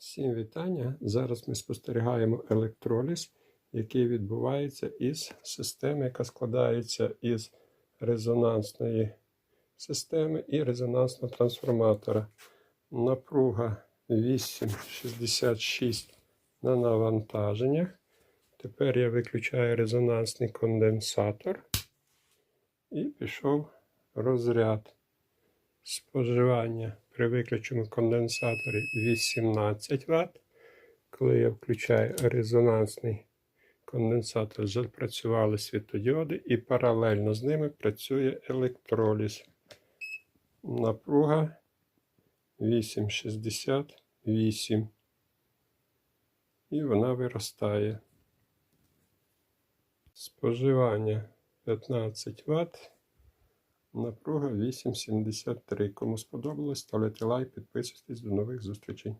Всім вітання! Зараз ми спостерігаємо електроліз, який відбувається із системи, яка складається із резонансної системи і резонансного трансформатора. Напруга 8,66 на навантаженнях. Тепер я виключаю резонансний конденсатор і пішов розряд споживання при виключеному конденсаторі 18 Вт. Коли я включаю резонансний конденсатор, запрацювали світодіоди і паралельно з ними працює електроліз. Напруга 8,68. І вона виростає. Споживання 15 Вт. Напруга 8,73. Кому сподобалось, ставляйте лайк, підписуйтесь. До нових зустрічей.